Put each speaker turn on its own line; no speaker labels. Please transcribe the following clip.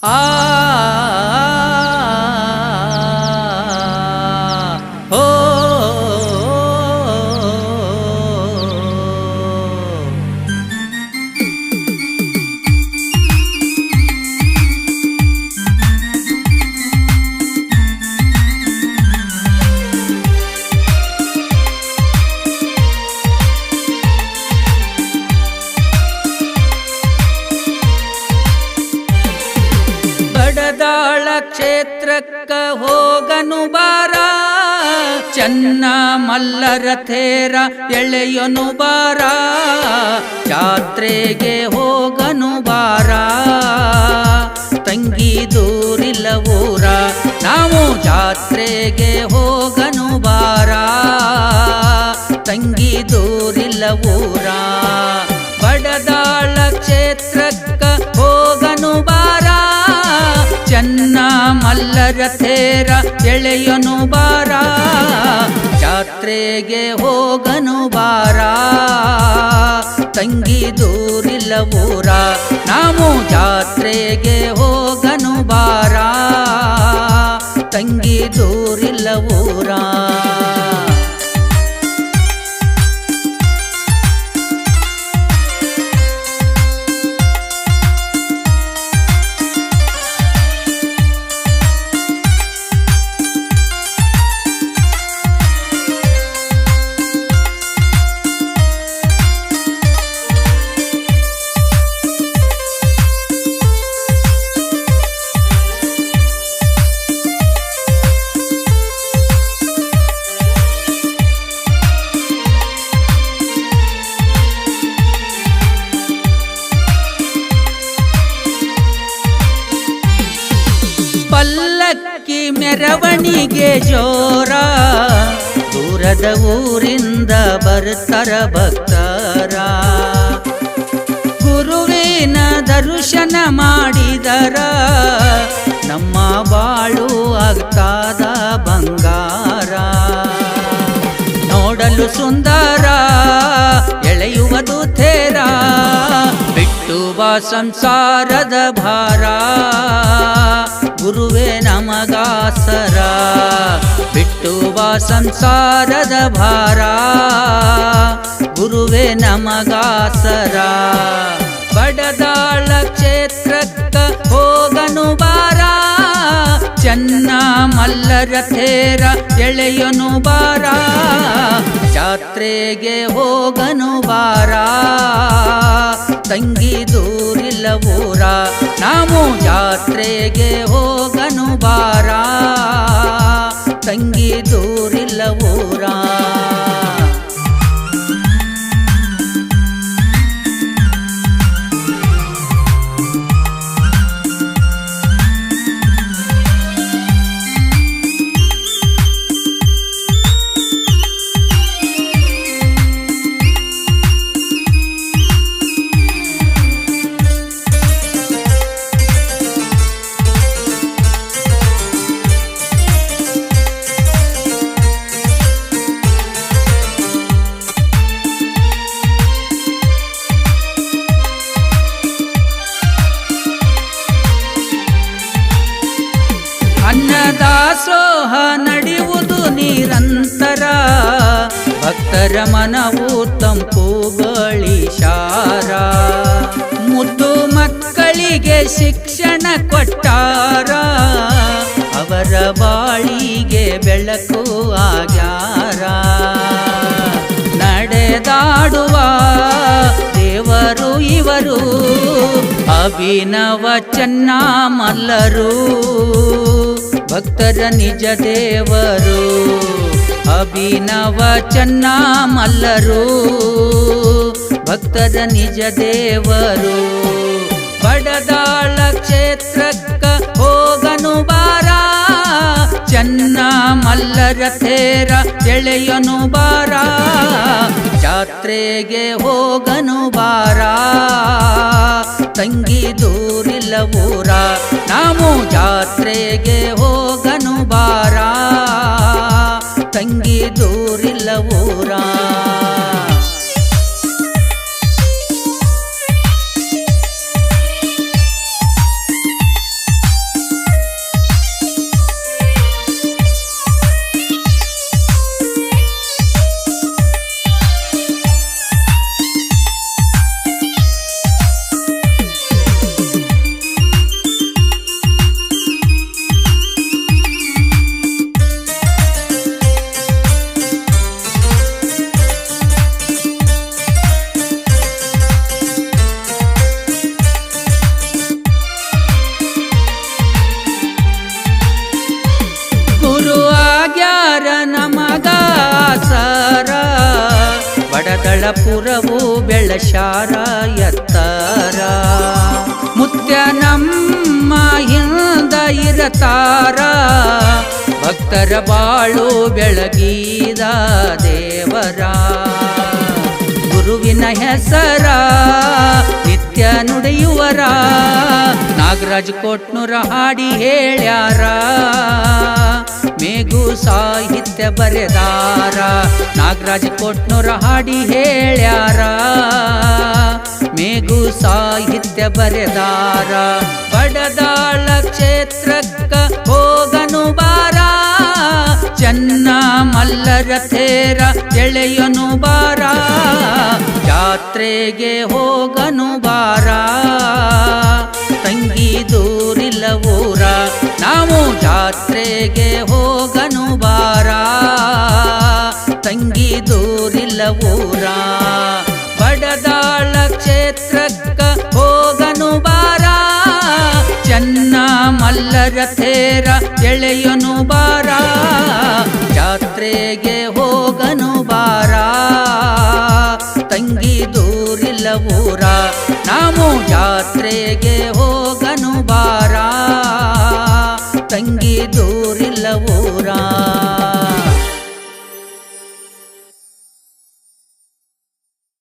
啊。ಕ್ಷೇತ್ರಕ್ಕ ಹೋಗನು ಬಾರ, ಚನ್ನ ಮಲ್ಲರ ಥೇರ ಎಳೆಯನು ಬಾರ, ಜಾತ್ರೆಗೆ ಹೋಗನು ಬಾರ. ತಂಗಿ ದೂರಿಲ್ಲ ಊರ, ನಾವು ಜಾತ್ರೆಗೆ ಹೋಗನು ಬಾರ. ತಂಗಿ ದೂರಿಲ್ಲ ಊರ, ಬಡದಾಳ ಕ್ಷೇತ್ರಕ್ಕ ಚನ್ನ ಮಲ್ಲರ ತೇರ ಎಳೆಯನು ಬಾರ, ಜಾತ್ರೆಗೆ ಹೋಗನು ಬಾರ. ತಂಗಿ ದೂರಿಲ್ಲ ಊರ ನಾವು ಜಾತ್ರೆಗೆ ಹೋಗನು ಬಾರ. ತಂಗಿ ದೂರಿಲ್ಲ ಪಲ್ಲಕ್ಕಿ ಮೆರವಣಿಗೆ ಜೋರ. ದೂರದ ಊರಿಂದ ಬರ್ತರ ಭಕ್ತರ. ಗುರುವಿನ ದರ್ಶನ ಮಾಡಿದರ, ನಮ್ಮ ಬಾಳು ಆಗ್ತಾದ ಬಂಗಾರ. ನೋಡಲು ಸುಂದರ ಎಳೆಯುವುದು ತೇರ ಬಿಟ್ಟು ಬಾ ಸಂಸಾರದ ಭಾರ. ಗುರುವೇ ನಮಗಾಸರ. ಬಿಟ್ಟು ಬಾ ಸಂಸಾರದ ಭಾರ. ಗುರುವೇ ನಮಗಾಸರ. ಬಡದಾಳ ಕ್ಷೇತ್ರಕ್ಕ ಹೋಗನು ಬಾರ. ಚನ್ನ ಮಲ್ಲರ ಥೇರ ಎಳೆಯನು ಬಾರ. ಜಾತ್ರೆಗೆ ಹೋಗನು ಬಾರ. ತಂಗಿ ದೂರಿಲ್ಲ ಊರ ನಾವು ಜಾತ್ರೆಗೆ ಹೋಗನು ಬಾರ ತಂಗಿ ದೂರಿಲ್ಲ ಅನ್ನದಾಸೋಹ ನಡೆಯುವುದು ನಿರಂತರ. ಭಕ್ತರ ಮನವು ತಂಪು ಶಾರ. ಮುದ್ದು ಮಕ್ಕಳಿಗೆ ಶಿಕ್ಷಣ ಕೊಟ್ಟಾರ. ಅವರ ಬಾಳಿಗೆ ಬೆಳಕು ಆಗ್ಯಾರ. ನಡೆದಾಡುವ ದೇವರು ಇವರು, ಅಭಿನವ ಚೆನ್ನ ಮಲ್ಲರು ಭಕ್ತರ ನಿಜ ದೇವರು ಅಭಿನವ ಚನ್ನ ಮಲ್ಲರು. ಭಕ್ತರ ನಿಜ ದೇವರು, ಬಡದಾಳ ಕ್ಷೇತ್ರಕ್ಕ ಹೋಗನು ಬಾರ. ಚನ್ನ ಮಲ್ಲರ ತೇರ ಎಳೆಯನು ಬಾರ. ಜಾತ್ರೆಗೆ ಹೋಗನು ಬಾರ. ತಂಗಿ ದೂರಿಲ್ಲ ಊರ ನಾವು ಜಾತ್ರೆಗೆ ಹೋಗನು ಬಾರ. ತಂಗಿ ದೂರಿಲ್ಲ ಊರ ಮಂಗಳಪುರವು ಬೆಳಶಾರ ಎತ್ತಾರ. ಮುತ್ಯ ನಮ್ಮ ಹಿಂದ ಇರತಾರ. ಭಕ್ತರ ಬಾಳು ಬೆಳಗೀದ ದೇವರ. ಗುರುವಿನ ಹೆಸರ ನಿತ್ಯ ನುಡಿಯುವರ. ನಾಗರಾಜ್ ಕೋಟ್ನೂರ ಹಾಡಿ ಹೇಳ್ಯಾರ. ಸಾಹಿತ್ಯ ಬರೆದಾರ. ನಾಗರಾಜ ಕೊಟ್ನೂರ ಹಾಡಿ ಹೇಳ್ಯಾರ. ಮೇಗು ಸಾಹಿತ್ಯ ಬರೆದಾರ. ಬಡದಾಳ ಕ್ಷೇತ್ರಕ್ಕ ಹೋಗನು ಬಾರ. ಚನ್ನ ಮಲ್ಲರ ತೇರ ಎಳೆಯನು ಬಾರ. ಜಾತ್ರೆಗೆ ಹೋಗನು ಬಾರ. ಊರ. ಬಡದಾಳ ಕ್ಷೇತ್ರಕ್ಕ ಹೋಗನು ಬಾರ. ಚನ್ನ ಮಲ್ಲರ ತೇರ ಎಳೆಯನು ಬಾರ. ಜಾತ್ರೆಗೆ ಹೋಗನು ಬಾರ. ತಂಗಿ ದೂರಿಲ್ಲ ಊರ. ನಾವು ಜಾತ್ರೆಗೆ ಹೋಗನು ಬಾರ. ತಂಗಿ ದೂರಿಲ್ಲ ಊರ.